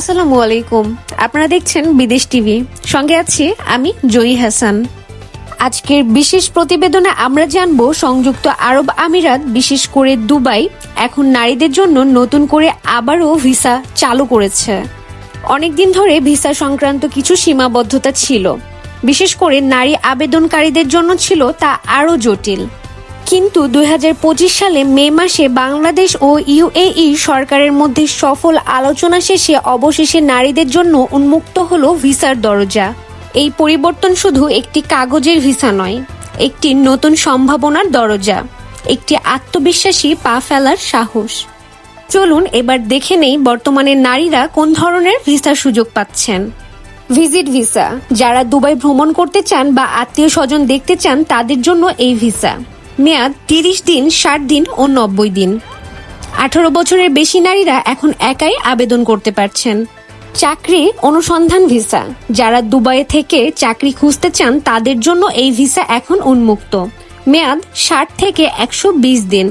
আসসালামু আলাইকুম। আপনারা দেখছেন বিদেশ টিভি। সঙ্গে আছি আমি জয়ী হাসান। আজকের বিশেষ প্রতিবেদনে আমরা জানব সংযুক্ত আরব আমিরাত, বিশেষ করে দুবাই, এখন নারীদের জন্য নতুন করে আবারও ভিসা চালু করেছে। অনেকদিন ধরে ভিসা সংক্রান্ত কিছু সীমাবদ্ধতা ছিল। বিশেষ করে নারী আবেদনকারীদের জন্য ছিল তা আরও জটিল। কিন্তু দু হাজার পঁচিশ সালে মে মাসে বাংলাদেশ ও ইউএই সরকারের মধ্যে সফল আলোচনা শেষে অবশেষে নারীদের জন্য উন্মুক্ত হল ভিসার দরজা। এই পরিবর্তন শুধু একটি কাগজের ভিসা নয়, একটি নতুন সম্ভাবনার দরজা, একটি আত্মবিশ্বাসী পা ফেলার সাহস। চলুন এবার দেখে নেই বর্তমানে নারীরা কোন ধরনের ভিসার সুযোগ পাচ্ছেন। ভিজিট ভিসা, যারা দুবাই ভ্রমণ করতে চান বা আত্মীয় স্বজন দেখতে চান তাদের জন্য এই ভিসা। মেয়াদ তিরিশ দিন, ষাট দিন ও নব্বই দিন। আঠারো বছরের বেশি নারীরা এখন একাই আবেদন করতে পারছেন। চাকরি অনুসন্ধান ভিসা। যারা দুবাই থেকে চাকরি খুঁজতে চান, তাদের জন্য এই ভিসা এখন উন্মুক্ত। মেয়াদ ষাট থেকে একশো বিশ দিন।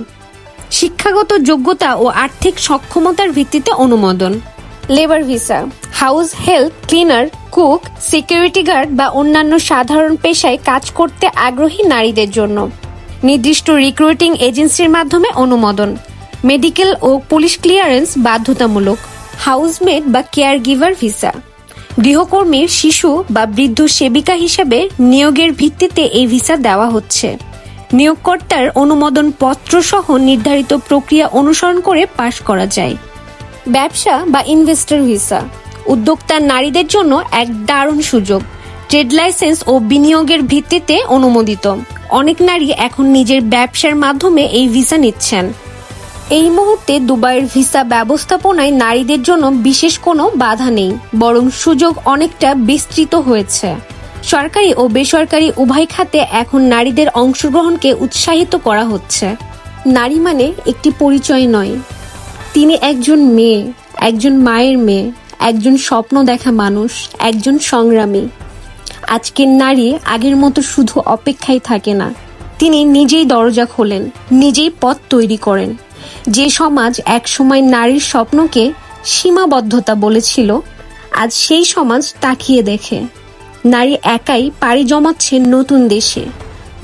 শিক্ষাগত যোগ্যতা ও আর্থিক সক্ষমতার ভিত্তিতে অনুমোদন। Labour visa. House help cleaner, cook, security guard বা অন্যান্য সাধারণ পেশায় কাজ করতে আগ্রহী নারীদের জন্য। নির্দিষ্ট রিক্রুটিং এজেন্সির মাধ্যমে অনুমোদন। মেডিকেল ও পুলিশ ক্লিয়ারেন্স বাধ্যতামূলক। হাউসমেট বা কেয়ার গিভার ভিসা গৃহকর্মীর শিশু বা বৃদ্ধ সেবিকা হিসেবে নিয়োগের ভিত্তিতে এই ভিসা দেওয়া হচ্ছে। নিয়োগকর্তার অনুমোদন পত্র সহ নির্ধারিত প্রক্রিয়া অনুসরণ করে পাশ করা যায়। ব্যবসা বা ইনভেস্টর ভিসা উদ্যোক্তা নারীদের জন্য এক দারুণ সুযোগ। ট্রেড লাইসেন্স ও বিনিয়োগের ভিত্তিতে অনুমোদিত। অনেক নারী এখন নিজের ব্যবসার মাধ্যমে এই ভিসা নিচ্ছেন। এই মুহূর্তে দুবাইয়ের ভিসা ব্যবস্থাপনায় নারীদের জন্য বিশেষ কোনো বাধা নেই, বরং সুযোগ অনেকটা বিস্তৃত হয়েছে। সরকারি ও বেসরকারি উভয় খাতে এখন নারীদের অংশগ্রহণকে উৎসাহিত করা হচ্ছে। নারী মানে একটি পরিচয় নয়। তিনি একজন মেয়ে, একজন মায়ের মেয়ে, একজন স্বপ্ন দেখা মানুষ, একজন সংগ্রামী। আজকের নারী আগের মতো শুধু অপেক্ষায় থাকে না। তিনি নিজেই দরজা খোলেন, নিজেই পথ তৈরি করেন। যে সমাজ একসময় নারীর স্বপ্নকে সীমাবদ্ধতা বলেছিল, আজ সেই সমাজ তাকিয়ে দেখে। নারী একাই পাড়ি জমাচ্ছে নতুন দেশে,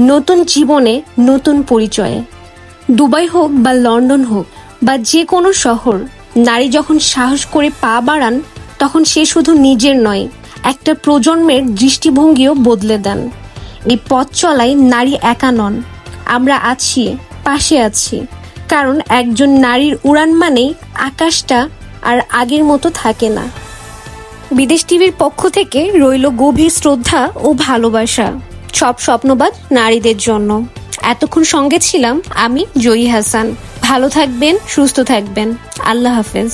নতুন জীবনে নতুন পরিচয়ে। দুবাই হোক বা লন্ডন হোক বা যে কোনো শহর, নারী যখন সাহস করে পা বাড়ান, তখন সে শুধু নিজের নয় একটা প্রজন্মের দৃষ্টিভঙ্গিও বদলে দেন। এই পথ চলায় নারী একা নন। আমরা আছি, পাশে আছি। কারণ একজন নারীর উড়ান মানেই আকাশটা আর আগের মতো থাকে না। বিদেশ টিভির পক্ষ থেকে রইল গভীর শ্রদ্ধা ও ভালোবাসা, সব স্বপ্নবাদ নারীদের জন্য। এতক্ষণ সঙ্গে ছিলাম আমি, জয়ী হাসান। ভালো থাকবেন, সুস্থ থাকবেন। আল্লাহ হাফেজ।